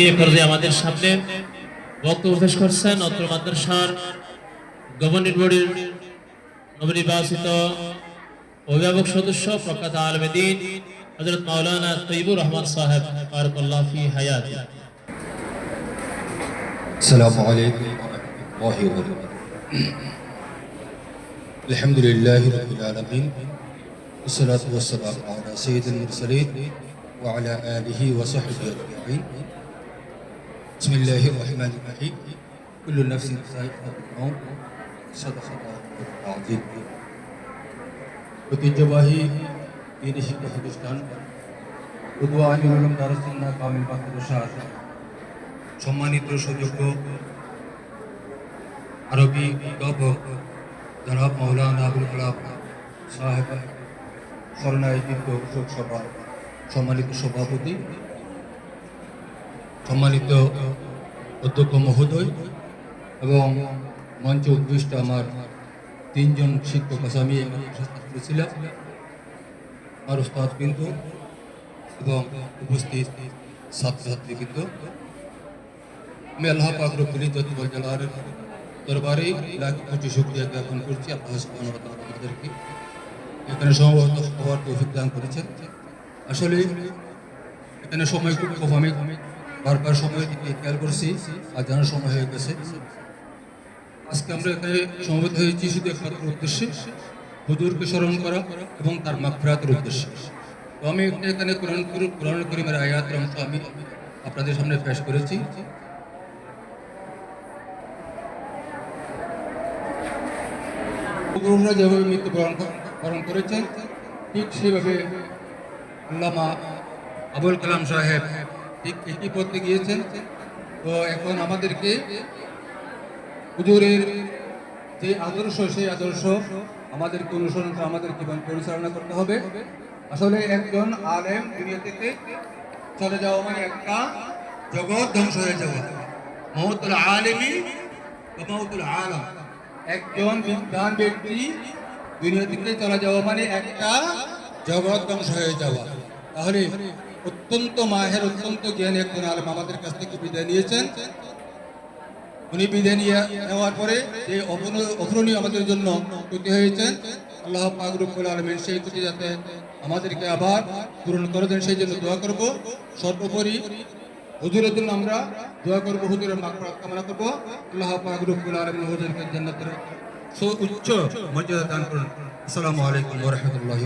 এই পর্যায়ে আমাদের সামনে বক্তব্য পেশ করছেন অত্র মাদ্রাসার গভর্নিং বডির নবনির্বাচিত অভিভাবক সদস্য প্রখ্যাত আলমদিন হজরত মাওলানা তৈবুর রহমান সাহেব বারাকাল্লাহ ফি হায়াত السلام عليكم ورحمة الله وبركاته الحمد لله رب العالمين والصلاة والسلام على سيد المرسلين وعلى آله وصحبه أجمعين بسم الله الرحمن الرحيم كل نفس ذائقة الموت صدق الله العظيم ঐতিহ্যবাহী দিনী শিক্ষা প্রতিষ্ঠান উদুয়া আলী উলুম দারুসুন্নাহ কামিল মাদ্রাসার সম্মানিত সুযোগ্য আরবি অধ্যাপক জনাব মৌলানা আবুল কালাম সাহেব স্মরণায়োজিত শোক সভা সম্মানিত সভাপতি সম্মানিত অধ্যক্ষ মহোদয় এবং মঞ্চে উদ্দিষ্ট আমার তিনজন শিক্ষক ছাত্র ছিলাম আমার উস্তাদ কিন্তু এবং উপস্থিত ছাত্রছাত্রী কিন্তু আমি আল্লাহ পাক রব্বুল ইজ্জত ওয়াল জালালের দরবারে লাখ কোটি জ্ঞাপন করছি। তাআলা আমাদেরকে এখানে সমবেত হওয়ার তৌফিক দান করেছেন। আসলে এখানে সময় খুব কম। আমি বারবার সময় দিকে খেয়াল করছি আর জানার সময় হয়ে গেছে। আজকে আমরা এখানে সমবেত হয়েছি শুধু একমাত্র উদ্দেশ্যে, হুজুরকে স্মরণ করা এবং তার মাগফিরাতের উদ্দেশ্যে। তো আমি এখানে কোরআন কোরআন করিমের আয়াতের অংশ আমি আপনাদের সামনে পেশ করেছি। যেভাবে মৃত্যুবরণ বরণ করেছেন ঠিক সেভাবে আল্লামা আবুল কালাম সাহেব একই পথে গিয়েছেন তো এখন আমাদেরকে হুজুরের যে আদর্শ, সেই আদর্শ আমাদেরকে অনুসরণ করে আমাদের জীবন পরিচালনা করতে হবে। আসলে একজন আলেম দুনিয়া থেকে চলে যাওয়া মানে একটা জগৎ ধ্বংস হয়ে যাওয়া। মহতুল আলেমী মহতুল আলম। একজন বিজ্ঞান ব্যক্তি দুনিয়া থেকে চলে যাওয়া মানে একটা জগৎ ধ্বংস হয়ে যাওয়া। তাহলে অত্যন্ত মাহের, অত্যন্ত জ্ঞানী একজন আলেম আমাদের কাছ থেকে বিদায় নিয়েছেন। উনি বিদায় নিয়ে নেওয়ার পরে যে অপূরণীয় আমাদের জন্য ক্ষতি হয়েছেন, আল্লাহ পাক রব্বুল আলমিন সেই ক্ষতি যাতে আমাদেরকে আবার পূরণ করে দেন, সেই জন্য দোয়া করব। সর্বোপরি হুজুরের জন্য আমরা দোয়া করব, হুজুরের মাকফরাত কামনা করব। আল্লাহ পাক রব্বুল আলমিন হুজুরকে জান্নাতের সুউচ্চ মর্যাদা দান করুন। আসসালামু আলাইকুম রাহমাতুল্লাহি